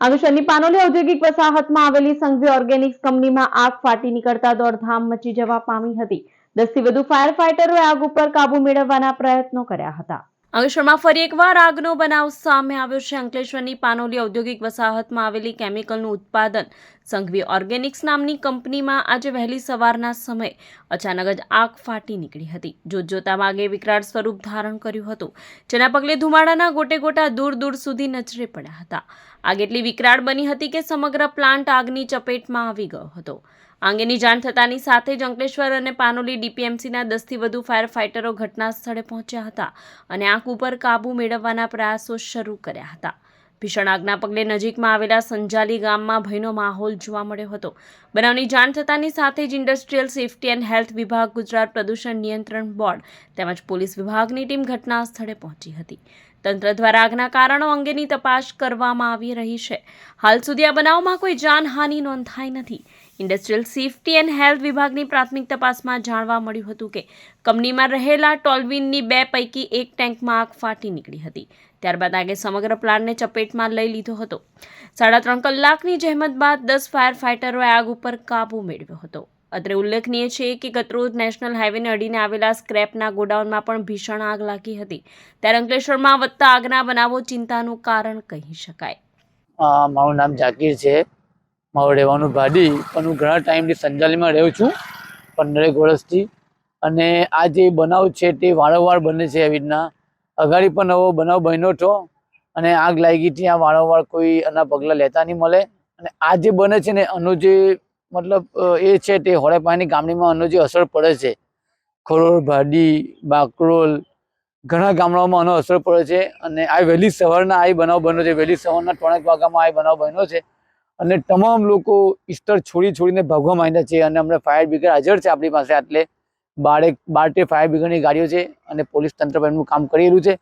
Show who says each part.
Speaker 1: અંકલેશ્વરની પાનોલી ઔદ્યોગિક વસાહતમાં આવેલી સંઘવી ઓર્ગેનિક્સ કંપનીમાં આગ ફાટી નીકળતા દોડધામ મચી જવા પામી હતી. દસથી વધુ ફાયર ફાઇટરોએ આગ ઉપર કાબુ મેળવવાના પ્રયત્નો કર્યા હતા. અંકલેશ્વરમાં ફરી એકવાર આગનો બનાવ સામે આવ્યો છે. અંકલેશ્વરની પાનોલી ઔદ્યોગિક વસાહતમાં આવેલી કેમિકલનું ઉત્પાદન સંઘવી ઓર્ગેનિક્સ નામની કંપનીમાં આજે વહેલી સવારના સમયે અચાનક જ આગ ફાટી નીકળી હતી. જોત જોતામાં આગે વિકરાળ સ્વરૂપ ધારણ કર્યું હતું, જેના પગલે ધુમાડાના ગોટે ગોટા દૂર દૂર સુધી નજરે પડ્યા હતા. આગ એટલી વિકરાળ બની હતી કે સમગ્ર પ્લાન્ટ આગની ચપેટમાં આવી ગયો હતો. આ અંગેની જાણ થતાની સાથે જ અંકલેશ્વર અને પાનોલી ડીપીએમસીના દસથી વધુ ફાયર ફાઇટરો ઘટના સ્થળે પહોંચ્યા હતા અને આગ ઉપર કાબૂ મેળવવાના પ્રયાસો શરૂ કર્યા હતા. ભીષણ આગના પગલે નજીકમાં આવેલા સંજાલી ગામમાં ભયનો માહોલ જોવા મળ્યો હતો. બનાવની જાણ થતાની સાથે જ ઇન્ડસ્ટ્રીયલ સેફટી એન્ડ હેલ્થ વિભાગ, ગુજરાત પ્રદૂષણ નિયંત્રણ બોર્ડ તેમજ પોલીસ વિભાગની ટીમ ઘટના સ્થળે પહોંચી હતી. તંત્ર દ્વારા આગના કારણો અંગેની તપાસ કરવામાં આવી રહી છે. હાલ સુધી આ બનાવમાં કોઈ જાનહાનિ નોંધાઈ નથી. ઇન્ડસ્ટ્રીયલ સેફટી એન્ડ હેલ્થ વિભાગની પ્રાથમિક તપાસમાં જાણવા મળ્યું હતું કે કંપનીમાં રહેલા ટોલવિનની બે પૈકી એક ટેન્કમાં આગ ફાટી નીકળી હતી. ત્યારબાદ આગે સમગ્ર પ્લાન્ટને ચપેટમાં લઈ લીધો હતો. સાડા ત્રણ કલાકની જહેમત બાદ દસ ફાયર ફાઇટરોએ આગ ઉપર કાબૂ મેળવ્યો હતો. અત્રે ઉલ્લેખનીય છે કે ગતરોજ નેશનલ હાઈવેને અડીને આવેલા સ્ક્રેપના ગોડાઉનમાં પણ ભીષણ આગ લાગી હતી. ત્યારે અંકલેશ્વરમાં વધતા આગના બનાવો ચિંતાનું કારણ કહી શકાય.
Speaker 2: મારું નામ જાકીર છે. મારું રહેવાનું ભાડી પણ હું ઘણા ટાઈમથી સંજાલીમાં રહું છું, પંદરેક વર્ષથી. અને આ જે બનાવ છે તે વારંવાર બને છે એવી રીતના. અગાડી પણ નવો બનાવ બન્યો હતો, અને આગ લાગી હતી, આ વારંવાર કોઈ આના પગલાં લેતા નહીં મળે. અને આ જે બને છે ને, આનો જે મતલબ એ છે તે હોળેપાણીની ગામડીમાં આનો જે અસર પડે છે. ખોરોળ, ભાડી, બાકરોલ, ઘણા ગામડાઓમાં આનો અસર પડે છે. અને આ વહેલી સવારના આ બનાવ બન્યો છે. વહેલી સવારના ત્રણેક વાગ્યામાં આ બનાવ બન્યો છે. અને તમામ લોકો ઈસ્ટર છોડી છોડીને ભાગવા માંડ્યા છે અને હમણાં ફાયર બ્રિગેડ હાજર છે આપણી પાસે આટલે. બારે બાર તે ફાયર બ્રિગેડની ગાડીઓ છે અને પોલીસ તંત્ર પણ એમનું કામ કરી રહ્યું છે.